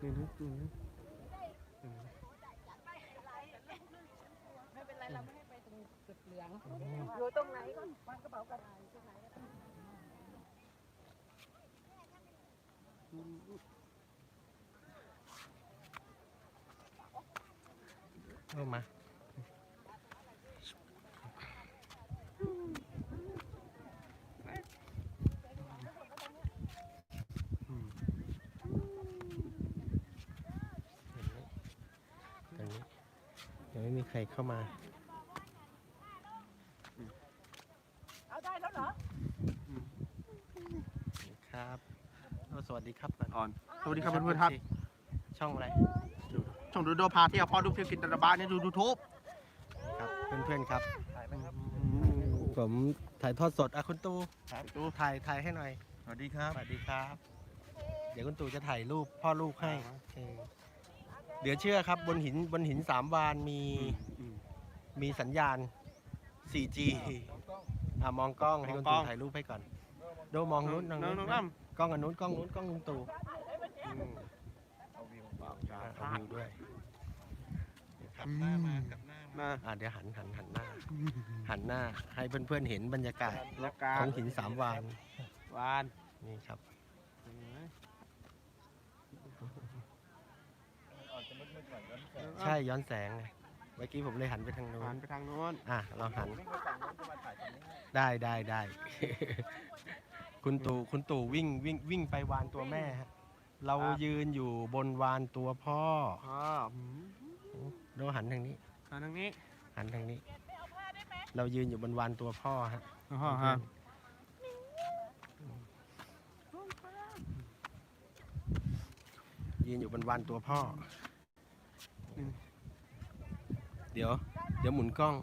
นี่นะดูนะไม่เป็นไรเราไม่ให้ไปตรงจุดเหลืองอยู่ตรงไหนก็วางกระเป๋ากระดาษตรงไหนก็ได้เอามาอืมเห็นไหมตรงนี้ยังไม่มี ใครเข้ามา เอาได้แล้วเหรอครับเอาสวัสดีครับก่อนอ่อนสวัสดีครับเพื่อนๆครับ ช่องอะไร ช่องดูโดพาเที่ยวพอดูเที่ยวกินตะบ้านเนี่ยดูยูทูบครับเพื่อนๆครับ ผมถ่ายทอดสดอะคุณตูครับตูถ่ายถ่ายให้หน่อย สวัสดีครับ สวัสดีครับ เดี๋ยวคุณตู่จะถ่ายรูปพ่อลูกให้ เออเดี๋ยวเชื่อครับบนหินบนหินสามวานมีมีสัญญาณ 4G อะมองกล้องให้คุณตู่ถ่ายรูปให้ก่อน โดมองนู้นน้ทาองงน้นู้องนน้กล้องอันนู้นกล้องนู้นกล้องลุงตู่อืมำอะเอาวิวด้วยครับหน้ามากับหน้ามาอะเดี๋ยวหันหันหันหน้า หันหน้าให้เพื่อนๆเห็นบรรยากาศบรรยากาขศองหินสามวานวานนี่ครับ ใช่ย้อนแสงไงเมื่อกี้ผมเลยหันไปทางนู้หันนไปทางโน้นอะเราหันได้ได้ได้ คุณตู่คุณตู่วิ่งวิ่งวิ่งไปวานตัวแม่ฮะเรายืนอยู่บนวานตัวพ่ออ๋อเราหันทางนี้ ทางนี้หันทางนี้ เรายืนอยู่บนวานตัวพ่อฮะ อ๋อฮะยืนอยู่บนวานตัวพ่ออเดี๋ยว เดี๋ยวหมุนกล้อง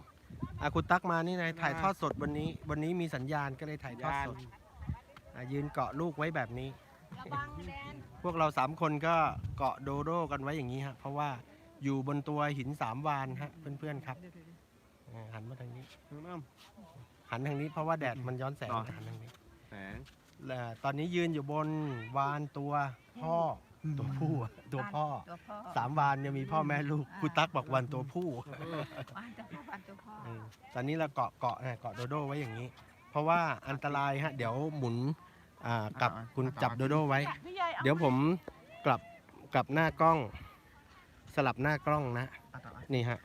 อาคุณตักมานี่นายถ่ายทอดสดวันนี้ วันนี้มีสัญญาณก็เลยถ่ายทอดยานสดอะยืนเกาะลูกไว้แบบนี้ ระวังแดนพวกเราสามคนก็เกาะโดโดกันไว้อย่างนี้ฮะ เพราะว่าอยู่บนตัวหินสามวานฮะ เพื่อนๆครับอ่าหันมาทางนี้ น้องน้หันทางนี้เพราะว่าแดดมันย้อนแสงอ๋อหันทางนี้ำแสง แล้วตอนนี้ยืนอยู่บนวานตัวพ่ออ ตัวผู้อะตัวพ่อตัวพ่อสามวานเนี่ยมีพ่อแม่ลูกคุณตั๊กบอกวันตัวผู้วางตัวพ่อวางตัวพ่อเออตอนนี้เราเกาะเกาะนะเกาะโดโดไว้อย่างนี้ เพราะว่าอันตรายฮะ เดี๋ยวหมุนอ่ากับคุณจับโดโดไว้ พี่ใหญ่เอาเดี๋ยวผมกลับกลับหน้ากล้อง สลับหน้ากล้องนะนี่ฮะ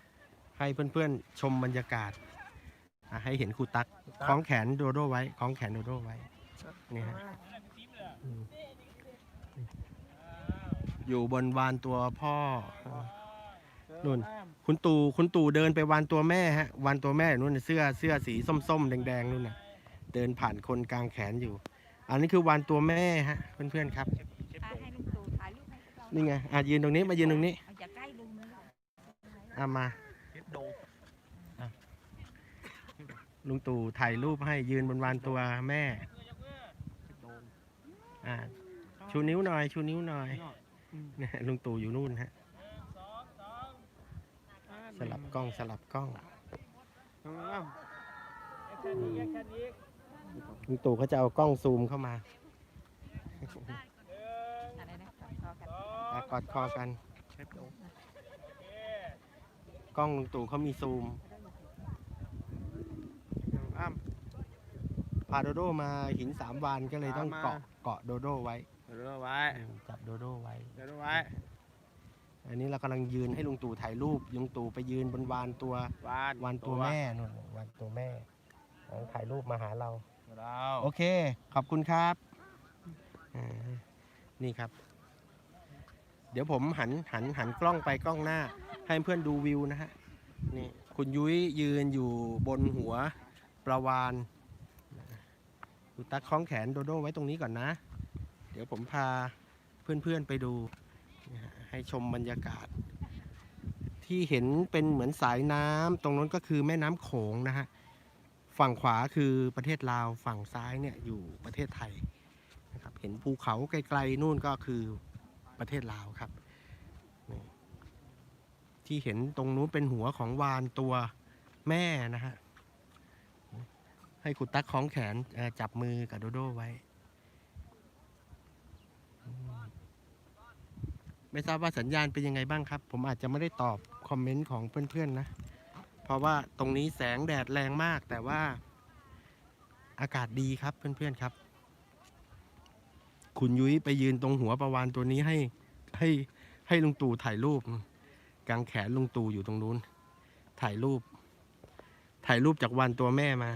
ให้เพื่อนๆชมบรรยากาศอะให้เห็นครูตักคล้องแขนโดโดไว้คล้องแขนโดโดไว้ นี่ฮะอืม อยู่บนวานตัวพ่อนู่นคุณตู่คุณตู่เดินไปวานตัวแม่ฮะวานตัวแม่นู่นน่ะเสื้อเสื้อสีส้มๆ แดงๆนู่นน่ะเดินผ่านคนกลางแขนอยู่ อันนี้คือวานตัวแม่ฮะเพื่อนๆครับอะให้ลุงตู่ถ่ายรูปให้เรานี่ไงอะยืนตรงนี้มายืนตรงนี้เอาอย่าใกล้ลุงนะอะมาเฮ็ดโดลุงตู่ถ่ายรูปให้ยืนบนวานตัวแม่เฮ็ดโดอ่าชูนิ้วหน่อย ชูนิ้วหน่อย เนี่ยลุงตู่อยู่นู่นฮะสลับกล้องสลับกล้องน้องน้ลุงตู่เขาจะเอากล้องซูมเข้ามาอะไรนะขอกันอะกอดคอกันำเฮ็ดโดกล้องลุงตู่เขามีซูมน้องอ้ำพาโดโดมาหินสามวานก็เลยต้องมาเกาะเกาะโดโดไว้ เดี๋ยวดูไว้อืมจับ โดโดไว้ เดี๋ยวดูไว้อันนี้เรากำลังยืนให้ลุงตู่ถ่ายรูปลุงตู่ไปยืนบนวานตัว วานวานตัวแม่นู่นวานตัวแม่กำลังถ่ายรูปมาหาเรา เราโอเค ขอบคุณครับอ่านี่ครับ เดี๋ยวผมหันหันหันกล้องไปกล้องหน้า ให้เพื่อนดูวิวนะฮะ นี่คุณยุ้ยยืนอยู่บนหัวประวานดูตักคล้องแขนโดโดไว้ตรงนี้ก่อนนะ เดี๋ยวผมพา เพื่อนๆไปดูให้ชมบรรยากาศ ที่เห็นเป็นเหมือนสายน้ำตรงนั้นก็คือแม่น้ำโขงนะฮะฝั่งขวาคือประเทศลาวฝั่งซ้ายเนี่ยอยู่ประเทศไทยนะครับเห็นภูเขาไกลๆนู่นก็คือประเทศลาวครับที่เห็นตรงนู้นเป็นหัวของวานตัวแม่นะฮะให้คุณตั๊กคล้องแขนจับมือกับโดโดไว้อืม ไม่ทราบว่าสัญญาณเป็นยังไงบ้างครับ ผมอาจจะไม่ได้ตอบคอมเมนต์ของเพื่อนๆนะ เพราะว่าตรงนี้แสงแดดแรงมาก แต่ว่าอากาศดีครับเพื่อนๆครับ คุณยุ้ยไปยืนตรงหัวประวานตัวนี้ให้ให้ให้ลุงตู่ถ่ายรูปกางแขนลุงตู่อยู่ตรงนู้น ถ่ายรูป ถ่ายรูปจากวันตัวแม่มา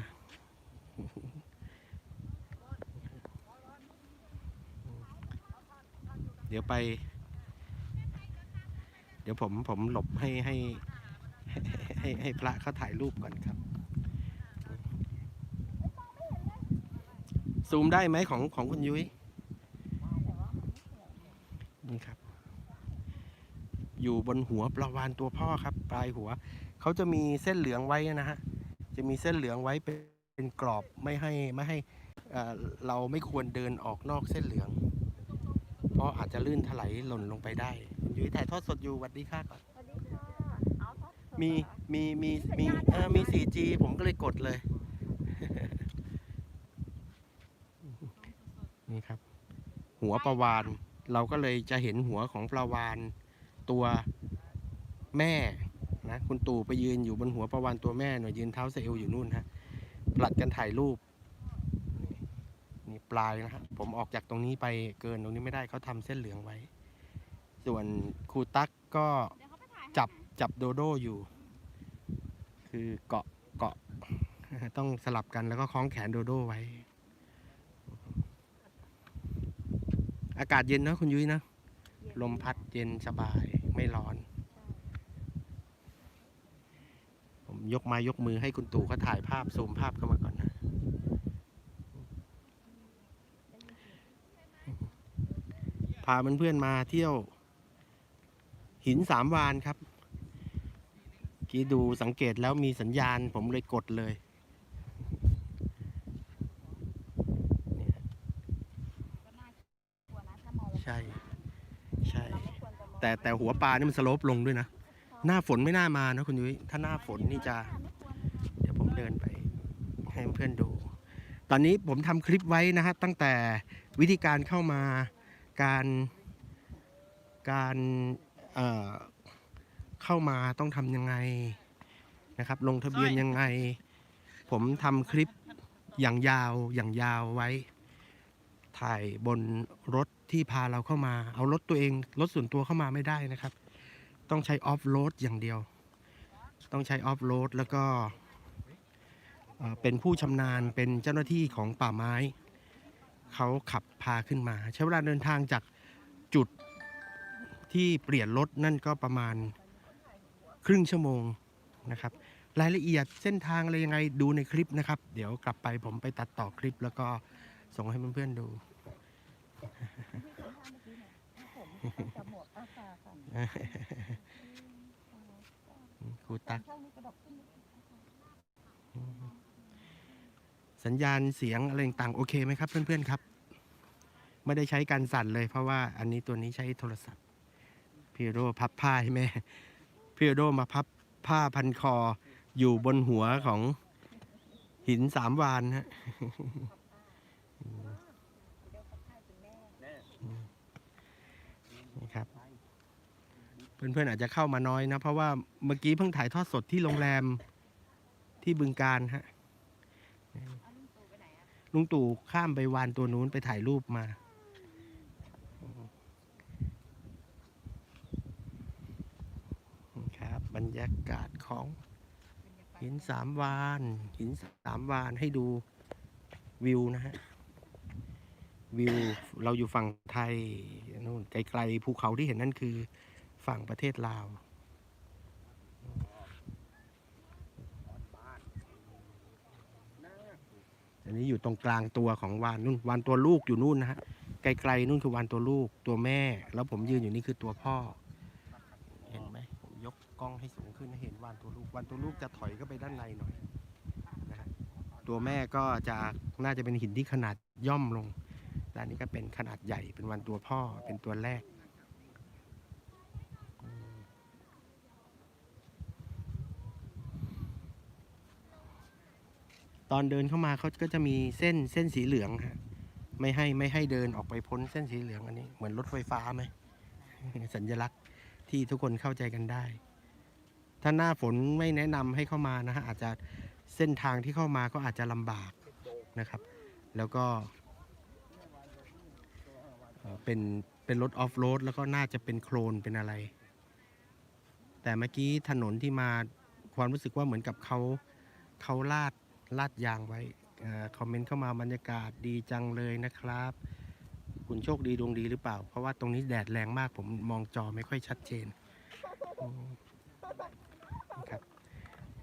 เดี๋ยวไป เดี๋ยวผมผมหลบให้ให้ให้ให้ให้พระเขาถ่ายรูปก่อนครับ ซูมได้ไหมของของคุณยุ้ยนี่ครับ อยู่บนหัวปลาวานตัวพ่อครับ ปลายหัว เขาจะมีเส้นเหลืองไว้นะฮะ จะมีเส้นเหลืองไว้เป็นกรอบไม่ให้ไม่ให้เราไม่ควรเดินออกนอกเส้นเหลือง เพราะอาจจะลื่นถลายหล่นลงไปได้คุณยุ้ยถ่ายทอดสดอยู่หวัดดีค่ะก่อนสวัสดีค่ะเอาท็อปมีมีมีมีเออมี 4G ผมก็เลยกดเลย นี่ครับ หัวปลาวานเราก็เลยจะเห็นหัวของปลาวานตัวแม่นะคุณตู่ไปยืนอยู่บนหัวปลาวานตัวแม่หน่อยยืนเท้าเซลอยู่นู่นฮะผลัดกันถ่ายรูปนี่ ปลายนะฮะผมออกจากตรงนี้ไปเกินตรงนี้ไม่ได้เขาทำเส้นเหลืองไว้ ส่วนครูตั๊กก็เดี๋ยวเขาไปถ่ายให้จับจับโดโดอยู่ คือเกาะเกาะต้องสลับกันแล้วก็คล้องแขนโดโดไว้ อากาศเย็นนะคุณยุ้ยนะ ลมพัดเย็นสบายไม่ร้อน ผมยกไม้ยกมือให้คุณตู่เขาถ่ายภาพซูมภาพเข้ามาก่อนนะ พาเพื่อนๆมาเที่ยว หินสามวานครับกี้ดูสังเกตแล้วมีสัญญาณผมเลยกดเลยก็น่ากลัวนะถ้ามองใช่ใช่เราไม่ควรจะมองแต่แต่หัวปลานี่มันสโลปลงด้วยนะ หน้าฝนไม่น่ามานะคุณยุ้ยถ้าหน้าฝนนี่จะ เดี๋ยวผมเดินไปให้เพื่อนดู ตอนนี้ผมทำคลิปไว้นะฮะตั้งแต่วิธีการเข้ามา การการเเข้ามาต้องทำยังไงนะครับ ลงทะเบียนยังไง ผมทำคลิปอย่างยาวอย่างยาวไว้ ถ่ายบนรถที่พาเราเข้ามา เอารถตัวเอง รถส่วนตัวเข้ามาไม่ได้นะครับ ต้องใช้ออฟโรดอย่างเดียว ต้องใช้ออฟโรดแล้วก็เป็นผู้ชำนาญเป็นเจ้าหน้าที่ของป่าไม้ เขาขับพาขึ้นมา ใช้เวลาเดินทางจากจุดที่เปลี่ยนรถนั่นก็ประมาณครึ่งชั่วโมงนะครับ รายละเอียดเส้นทางอะไรยังไงดูในคลิปนะครับ เดี๋ยวกลับไปผมไปตัดต่อคลิปแล้วก็ส่งให้เพื่อนๆดูจมูกอาคาค่ะครูตัก ข้างนี้กระดกขึ้น สัญญาณเสียงอะไรต่างโอเคไหมครับ เพื่อนๆครับ ไม่ได้ใช้การสั่นเลย เพราะว่าอันนี้ตัวนี้ใช้โทรศัพท์พี่โรพับผ้าให้แม่พี่โรมาพับผ้าพันคออยู่บนหัวของหินสามวานฮะครับเพื่อนๆอาจจะเข้ามาน้อยนะ เพราะว่าเมื่อกี้เพิ่งถ่ายทอดสดที่โรงแรมที่บึงการฮะ ลุงตู่ข้ามไปวานตัวนู้นไปถ่ายรูปมา ครับ บรรยากาศของหินสามวานหินสามวานให้ดูวิวนะฮะ วิวเราอยู่ฝั่งไทยนู่นไกลๆภูเขาที่เห็นนั่นคือฝั่งประเทศลาว นนี้อยู่ตรงกลางตัวของวานนู่นวานตัวลูกอยู่นู่นนะฮะไกลๆนู่นคือวานตัวลูกตัวแม่ แล้วผมยืนอยู่นี่คือตัวพ่อ เห็นไหมผมยกกล้องให้สูงขึ้นให้เห็นวานตัวลูกวานตัวลูกจะถอยเข้าไปด้านในหน่อยนะฮะตัวแม่ก็จะน่าจะเป็นหินที่ขนาดย่อมลงแต่นนี้ก็เป็นขนาดใหญ่เป็นวานตัวพ่อเป็นตัวแรกอืมต อนเดินเข้ามาเขาก็จะมีเส้นเส้นสีเหลืองฮะไม่ให้ไม่ให้เดินออกไปพ้นเส้นสีเหลืองอันนี้ เหมือนรถไฟฟ้าไหม สัญลักษณ์ที่ทุกคนเข้าใจกันได้ ถ้าหน้าฝนไม่แนะนำให้เข้ามานะฮะอาจจะเส้นทางที่เข้ามาก็อาจจะลำบากนะครับ แล้วก็เอ่อเป็นเป็นรถออฟโรดแล้วก็น่าจะเป็นโคลนเป็นอะไร แต่เมื่อกี้ถนนที่มาความรู้สึกว่าเหมือนกับเขาเขาลาด ลาดยางไว้คอมเมนต์เข้ามาบรรยากาศดีจังเลยนะครับ คุณโชคดีดวงดีหรือเปล่า เพราะว่าตรงนี้แดดแรงมากผมมองจอไม่ค่อยชัดเจนนะครับ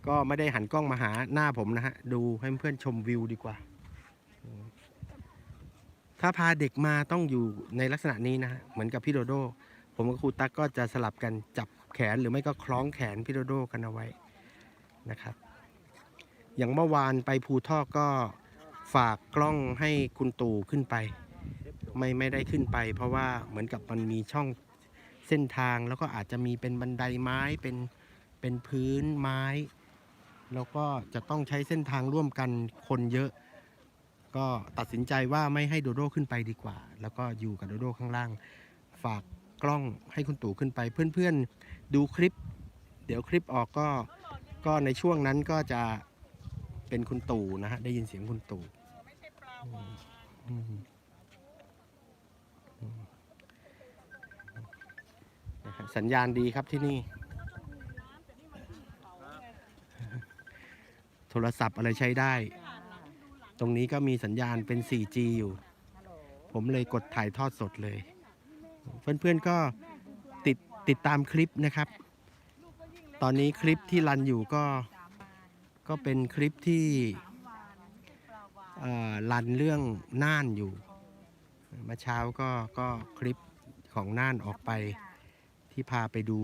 ก็ไม่ได้หันกล้องมาหาหน้าผมนะฮะ ดูให้เพื่อนชมวิวดีกว่า ถ้าพาเด็กมาต้องอยู่ในลักษณะนี้นะฮะ เหมือนกับพี่โดโด ผมกับครูตั๊กก็จะสลับกันจับแขนหรือไม่ก็คล้องแขนพี่โดโดกันเอาไว้นะครับ อย่างเมื่อวานไปภูทอกก็ฝากกล้องให้คุณตู่ขึ้นไป ไม่ไม่ได้ขึ้นไป เพราะว่าเหมือนกับมันมีช่องเส้นทางแล้วก็อาจจะมีเป็นบันไดไม้เป็นเป็นพื้นไม้ แล้วก็จะต้องใช้เส้นทางร่วมกันคนเยอะ ก็ตัดสินใจว่าไม่ให้โดโด้ขึ้นไปดีกว่า แล้วก็อยู่กับโดโด้ข้างล่าง ฝากกล้องให้คุณตู่ขึ้นไป เพื่อนๆดูคลิป เดี๋ยวคลิปออกก็ก็ในช่วงนั้นก็จะ เป็นคุณตู่นะฮะ ได้ยินเสียงคุณตู่อืมนะครับสัญญาณดีครับที่นี่ โทรศัพท์อะไรใช้ได้ ตรงนี้ก็มีสัญญาณเป็น 4G อยู่ ผมเลยกดถ่ายทอดสดเลย เพื่อนๆก็ติดติดตามคลิปนะครับ ตอนนี้คลิปที่รันอยู่ก็ ก็เป็นคลิปที่เอ่อรันเรื่องน่านอยู่เมื่อเช้าก็ก็คลิปของน่านออกไปที่พาไปดู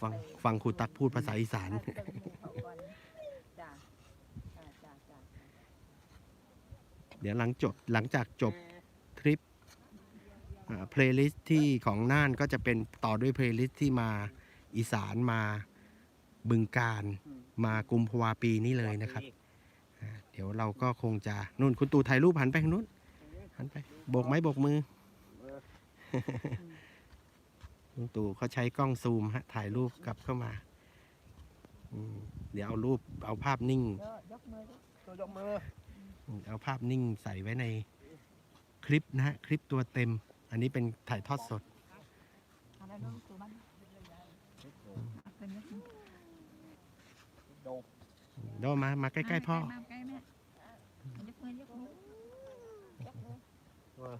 ฟังฟังครูตักพูดภาษาอีสาน เดี๋ยวหลังจบหลังจากจบทริปเพลย์ลิสต์ที่ของน่านก็จะเป็นต่อด้วยเพลย์ลิสต์ที่มา อีสานมาบึงการมากุมภาวาปีนี้เลยนะครับอ่าเดี๋ยวเราก็คงจะนู่นคุณตู่ถ่ายรูปหันไปทางนู้นหันไปโบกไม้โบกมือคุณตู่เขาใช้กล้องซูมฮะถ่ายรูปกลับเข้ามาอืมเดี๋ยวเอารูปเอาภาพนิ่งตัวยกมือเอาภาพนิ่งใส่ไว้ในคลิปนะฮะ คลิปตัวเต็ม อันนี้เป็นถ่ายทอดสด โดมามาใกล้ๆพ่อใกล้แม่ยกมือยกมือ